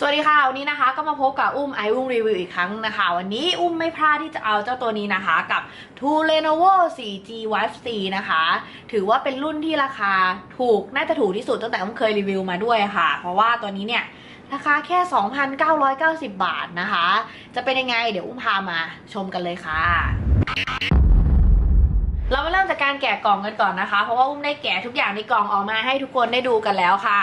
สวัสดีค่ะ วันนี้นะคะก็มาพบกับอุ้มไออุ้มรีวิวอีกครั้งนะคะ วันนี้อุ้มไม่พลาดที่จะเอาเจ้าตัวนี้นะคะ กับ t o Lenovo 4G Wife C นะคะ ถือว่าเป็นรุ่นที่ราคาถูกน่าจะถูกที่สุดตั้งแต่อุ้มเคยรีวิวมาด้วยค่ะ เพราะว่าตัวนี้เนี่ยราคาแค่ 2,990 บาทนะคะ จะเป็นยังไงเดี๋ยวอุ้มพามาชมกันเลยค่ะเรามาเริ่มจากการแกะกล่องกันก่อนนะคะ เพราะว่าอุ้มได้แกะทุกอย่างในกล่องออกมาให้ทุกคนได้ดูกันแล้วค่ะ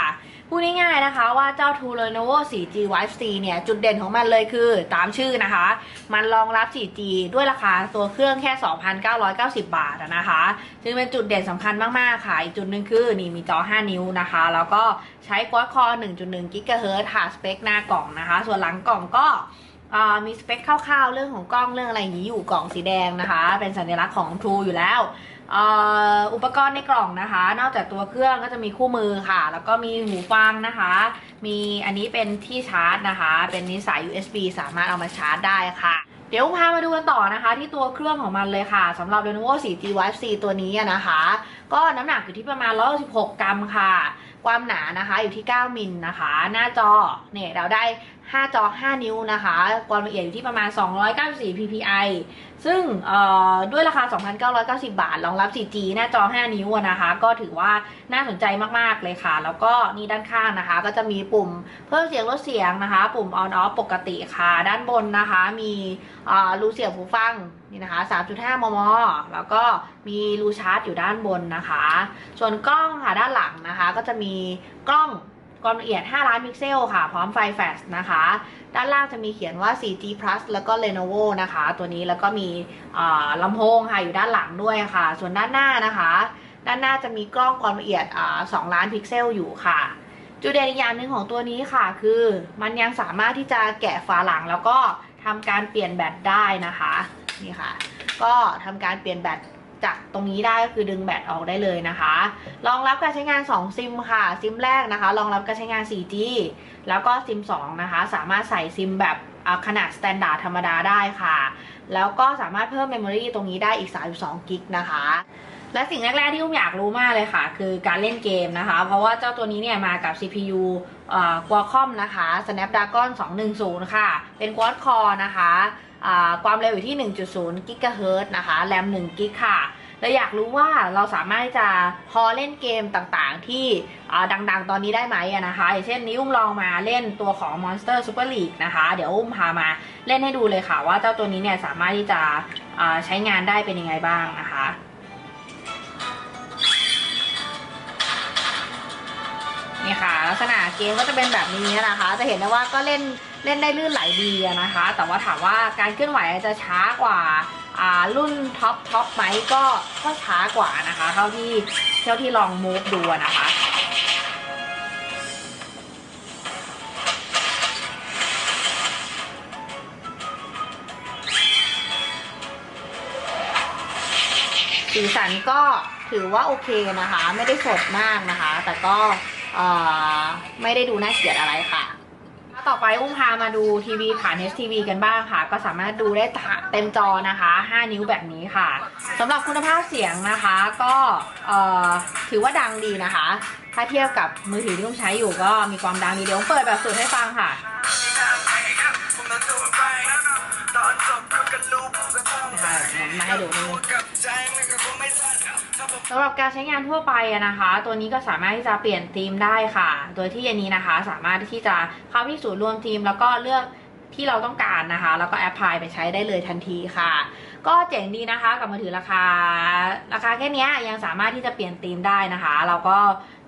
พูดง่ายๆนะคะว่าเจ้า t o Lenovo 4G Wife C เนี่ย จุดเด่นของมันเลยคือตามชื่อนะคะ มันรองรับ 4G ด้วยราคาตัวเครื่องแค่ 2,990 บาทนะคะซึ่งเป็นจุดเด่นสำคัญมากๆค่ะ อีกจุดหนึ่งคือ นี่มีจอ 5 นิ้วนะคะ แล้วก็ใช้ Quad Core 1.1 GHz ค่ะสเปคหน้ากล่องนะคะ ส่วนหลังกล่องก็มีสเปคคร่าวๆ เรื่องของกล้องเรื่องอะไรอย่างนี้อยู่กล่องสีแดงนะคะ เป็นสัญลักษณ์ของ True อยู่แล้ว อุปกรณ์ในกล่องนะคะ นอกจากตัวเครื่องก็จะมีคู่มือค่ะ แล้วก็มีหูฟังนะคะ มีอันนี้เป็นที่ชาร์จนะคะ เป็นนิสาย USB สามารถเอามาชาร์จได้ค่ะเดี๋ยวพามาดูกันต่อนะคะ ที่ตัวเครื่องของมันเลยค่ะสำหรับ Lenovo 4G Wife C ตัวนี้นะคะ ก็น้ำหนักอยู่ที่ประมาณ 116 กรัมค่ะ ความหนานะคะอยู่ที่ 9 มิลนะคะ หน้าจอเนี่ยเราได้ 5 จอ 5 นิ้วนะคะ ความละเอียดอยู่ที่ประมาณ 294 ppi ซึ่งด้วยราคา 2,990 บาท รองรับ 4G หน้าจอ 5 นิ้วนะคะ ก็ถือว่าน่าสนใจมาก ๆ เลยค่ะ แล้วก็นี่ด้านข้างนะคะ ก็จะมีปุ่มเพิ่มเสียงลดเสียงนะคะ ปุ่ม on off ปกติค่ะ ด้านบนนะคะ มีรูเสียบหูฟังนี่นะคะ 3.5 มม แล้วก็มีรูชาร์จอยู่ด้านบนนะคะ ส่วนกล้องค่ะด้านหลังนะคะ ก็จะมีกล้องความละเอียด 5 ล้านพิกเซลค่ะ พร้อมไฟแฟลชนะคะ ด้านล่างจะมีเขียนว่า 4G Plus แล้วก็ Lenovo นะคะ ตัวนี้แล้วก็มีลำโพงค่ะ อยู่ด้านหลังด้วยค่ะ ส่วนด้านหน้านะคะ ด้านหน้าจะมีกล้องความละเอียด 2 ล้านพิกเซลอยู่ค่ะ จุดเด่นอีกอย่างหนึ่งของตัวนี้ค่ะ คือมันยังสามารถที่จะแกะฝาหลังแล้วก็ทำการเปลี่ยนแบตได้นะคะ นี่ค่ะ ก็ทำการเปลี่ยนแบต จากตรงนี้ได้ก็คือดึงแบตออกได้เลยนะคะรองรับการใช้งาน 2 ซิมค่ะ ซิมแรกนะคะรองรับการใช้งาน 4G แล้วก็ซิม 2 นะคะ สามารถใส่ซิมแบบขนาดสแตนดาร์ดธรรมดาได้ค่ะ แล้วก็สามารถเพิ่มเมมโมรีตรงนี้ได้อีก 32 กิกนะคะ และสิ่งแรก ๆ ที่อุ้มอยากรู้มากเลยค่ะ คือการเล่นเกมนะคะ เพราะว่าเจ้าตัวนี้เนี่ยมากับ CPU อ่า Qualcomm นะคะ Snapdragon 210 ค่ะ เป็น Quad Core นะคะความเร็วอยู่ที่ 1.0 GHz นะคะ แรม1กิกค่ะ เราอยากรู้ว่าเราสามารถที่จะพอเล่นเกมต่างๆ ที่ดังๆ ตอนนี้ได้ไหมนะคะอย่างเช่นนี้อุ้มลองมาเล่นตัวของ Monster Super League นะคะ เดี๋ยวอุ้มพามาเล่นให้ดูเลยค่ะ ว่าเจ้าตัวนี้เนี่ยสามารถที่จะใช้งานได้เป็นยังไงบ้างนะคะนี่ค่ะลักษณะเกมก็จะเป็นแบบนี้นะคะ จะเห็นได้ว่าก็เล่นเล่นได้ลื่นไหลดีนะคะ แต่ว่าถามว่าการเคลื่อนไหวจะช้ากว่า รุ่นท็อปท็อปไหมก็ก็ช้ากว่านะคะ เท่าที่เท่าที่ลองมูฟดูนะคะสีสันก็ถือว่าโอเคนะคะ ไม่ได้สดมากนะคะ แต่ก็ไม่ได้ดูน่าเกลียดอะไรค่ะ ต่อไปอุ้มพามาดูทีวีผ่าน HTV กันบ้างค่ะ ก็สามารถดูได้เต็มจอนะคะ 5 นิ้วแบบนี้ค่ะสำหรับคุณภาพเสียงนะคะ ก็ถือว่าดังดีนะคะ ถ้าเทียบกับมือถือที่อุ้มใช้อยู่ก็มีความดังดีเดี๋ยวอุ้มเปิดแบบสุดให้ฟังค่ะ มาให้ดูนี่สำหรับการใช้งานทั่วไปนะคะ ตัวนี้ก็สามารถที่จะเปลี่ยนธีมได้ค่ะ โดยที่อันนี้นะคะ สามารถที่จะเข้าที่ศูนย์รวมทีม แล้วก็เลือกที่เราต้องการนะคะ แล้วก็แอปพลายไปใช้ได้เลยทันทีค่ะ ก็เจ๋งดีนะคะกับมือถือราคา ราคาแค่นี้ยยังสามารถที่จะเปลี่ยนธีมได้นะคะ เราก็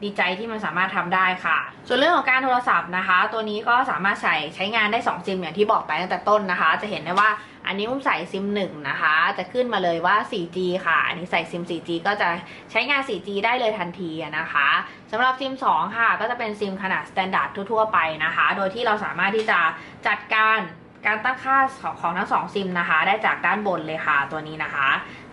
ดีใจที่มันสามารถทำได้ค่ะ ส่วนเรื่องของการโทรศัพท์นะคะ ตัวนี้ก็สามารถใช้ใช้งานได้2ซิมอย่างที่บอกไปตั้งแต่ต้นนะคะ จะเห็นได้ว่าอันนี้อุ้มใส่ซิม1นะคะ จะขึ้นมาเลยว่า 4G ค่ะ อันนี้ใส่ซิม 4G ก็จะใช้งาน 4G ได้เลยทันทีนะคะสำหรับซิม 2 ค่ะ ก็จะเป็นซิมขนาดสแตนดาร์ดทั่วๆ ไปนะคะ โดยที่เราสามารถที่จะจัดการ การตั้งค่าของทั้งสองซิมนะคะ ได้จากด้านบนเลยค่ะตัวนี้นะคะ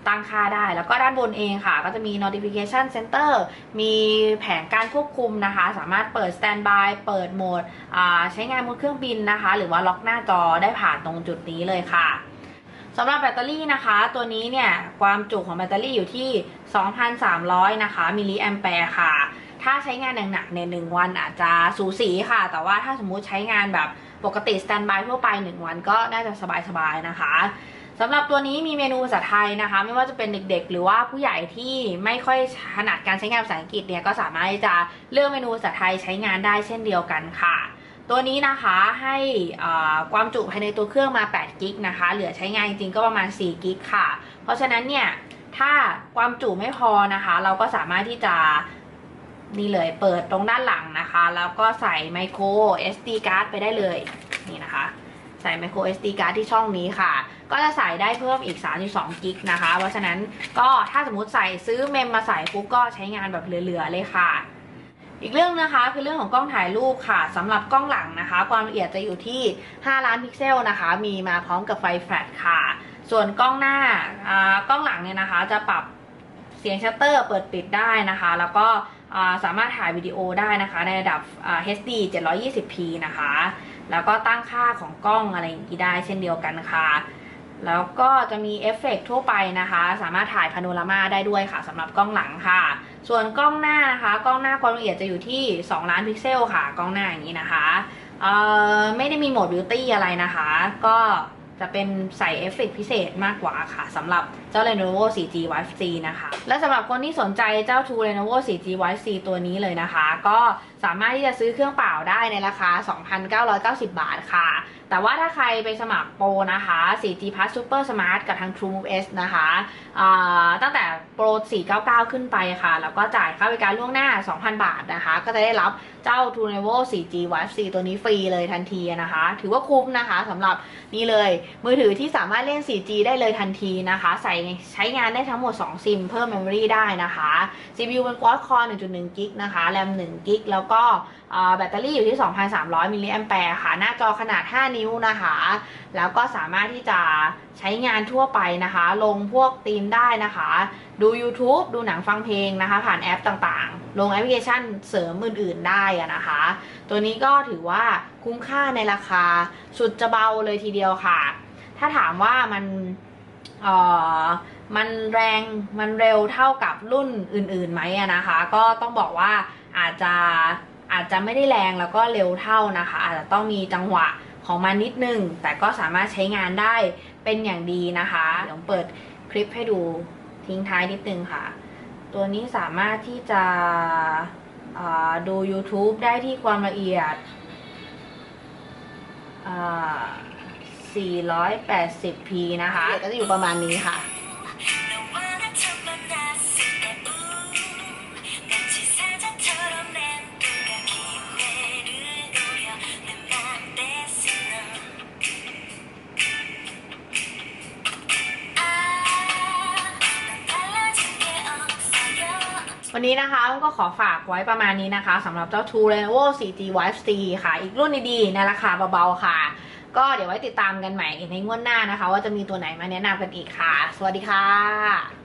ตั้งค่าได้แล้วก็ด้านบนเองค่ะ ก็จะมี notification center มีแผงการควบคุมนะคะ สามารถเปิด standby เปิดโหมดใช้งานบนเครื่องบินนะคะ หรือว่าล็อกหน้าจอได้ผ่านตรงจุดนี้เลยค่ะสำหรับแบตเตอรี่นะคะ ตัวนี้เนี่ยความจุของแบตเตอรี่อยู่ที่ 2,300 นะคะมิลลิแอมแปร์ค่ะ ถ้าใช้งานหนักๆในหนึ่งวันอาจจะสูสีค่ะ แต่ว่าถ้าสมมุติใช้งานแบบปกติสแตนบายทั่วไป 1 วันก็น่าจะสบายๆนะคะสำหรับตัวนี้มีเมนูภาษาไทยนะคะ ไม่ว่าจะเป็นเด็กๆ หรือว่าผู้ใหญ่ที่ไม่ค่อยถนัดการใช้งานภาษาอังกฤษเนี่ยก็สามารถจะเลือกเมนูภาษาไทยใช้งานได้เช่นเดียวกันค่ะ ตัวนี้นะคะให้ความจุภายในตัวเครื่องมา8กิกนะคะ เหลือใช้งานจริงๆก็ประมาณ4กิกค่ะ เพราะฉะนั้นเนี่ยถ้าความจุไม่พอนะคะ เราก็สามารถที่จะ นี่เลยเปิดตรงด้านหลังนะคะ แล้วก็ใส่ไมโคร SD card ไปได้เลยนี่นะคะ ใส่ไมโคร SD card ที่ช่องนี้ค่ะ ก็จะใส่ได้เพิ่มอีก 32กิกนะคะ เพราะฉะนั้นก็ถ้าสมมติใส่ซื้อเมมมาใส่ปุ๊บก็ใช้งานแบบเหลือๆเลยค่ะ อีกเรื่องนะคะคือเรื่องของกล้องถ่ายรูปค่ะสำหรับกล้องหลังนะคะ ความละเอียดจะอยู่ที่ 5 ล้านพิกเซลนะคะ มีมาพร้อมกับไฟแฟลชค่ะ ส่วนกล้องหน้ากล้องหลังเนี่ยนะคะ จะปรับเสียงชัตเตอร์เปิดปิดได้นะคะ แล้วก็ สามารถถ่ายวิดีโอได้นะคะ ในระดับ HD 720p นะคะ แล้วก็ตั้งค่าของกล้องอะไรอย่างนี้ได้เช่นเดียวกันค่ะ แล้วก็จะมีเอฟเฟกต์ทั่วไปนะคะ สามารถถ่ายพาโนรามาได้ด้วยค่ะสำหรับกล้องหลังค่ะ ส่วนกล้องหน้านะคะ กล้องหน้าความละเอียดจะอยู่ที่ 2 ล้านพิกเซลค่ะ กล้องหน้าอย่างนี้นะคะไม่ได้มีโหมดบิวตี้อะไรนะคะ ก็จะเป็นใส่เอฟเฟกต์พิเศษมากกว่าค่ะสำหรับเจ้า Lenovo 4G Wi-Fi C นะคะ และสำหรับคนที่สนใจเจ้า True Lenovo 4G Wi-Fi C ตัวนี้เลยนะคะ ก็สามารถที่จะซื้อเครื่องเปล่าได้ในราคา 2,990 บาทค่ะ แต่ว่าถ้าใครไปสมัครโปรนะคะ 4G Plus Super Smart กับทาง TrueMove S นะคะตั้งแต่โปร 499 ขึ้นไปค่ะ แล้วก็จ่ายค่าบริการล่วงหน้า 2,000 บาทนะคะ ก็จะได้รับเจ้า True Lenovo 4G Wi-Fi C ตัวนี้ฟรีเลยทันทีนะคะ ถือว่าคุ้มนะคะสำหรับนี่เลย มือถือที่สามารถเล่น 4G ได้เลยทันทีนะคะ ใส่ใช้งานได้ทั้งหมด 2 ซิม เพิ่ม Memory ได้นะคะ CPU เป็น Quad Core 1.1กิกนะคะ RAM 1กิกแล้วก็แบตเตอรี่อยู่ที่ 2,300มิลลิแอมแปร์ค่ะ หน้าจอขนาด 5 นิ้วนะคะ แล้วก็สามารถที่จะใช้งานทั่วไปนะคะ ลงพวกธีมได้นะคะ ดู YouTube ดูหนังฟังเพลงนะคะ ผ่านแอปต่างๆ ลงแอปพลิเคชันเสริมอื่นๆได้นะคะ ตัวนี้ก็ถือว่าคุ้มค่าในราคาสุดจะเบาเลยทีเดียวค่ะ ถ้าถามว่ามัน มันแรงมันเร็วเท่ากับรุ่นอื่นๆไหมนะคะ ก็ต้องบอกว่าอาจจะอาจจะไม่ได้แรงแล้วก็เร็วเท่านะคะ อาจจะต้องมีจังหวะของมันนิดนึง แต่ก็สามารถใช้งานได้เป็นอย่างดีนะคะเดี๋ยวเปิดคลิปให้ดูทิ้งท้ายนิดนึงค่ะ ตัวนี้สามารถที่จะดู YouTube ได้ที่ความละเอียดอ่า 480p นะคะก็จะอยู่ประมาณนี้ค่ะ วันนี้นะคะก็ขอฝากไว้ประมาณนี้นะคะสำหรับเจ้า True Lenovo 4G Wife C ค่ะ อีกรุ่นดีๆ ในราคาเบาๆ ค่ะ ก็เดี๋ยวไว้ติดตามกันใหม่ในงวดหน้านะคะ ว่าจะมีตัวไหนมาแนะนำกันอีกค่ะ สวัสดีค่ะ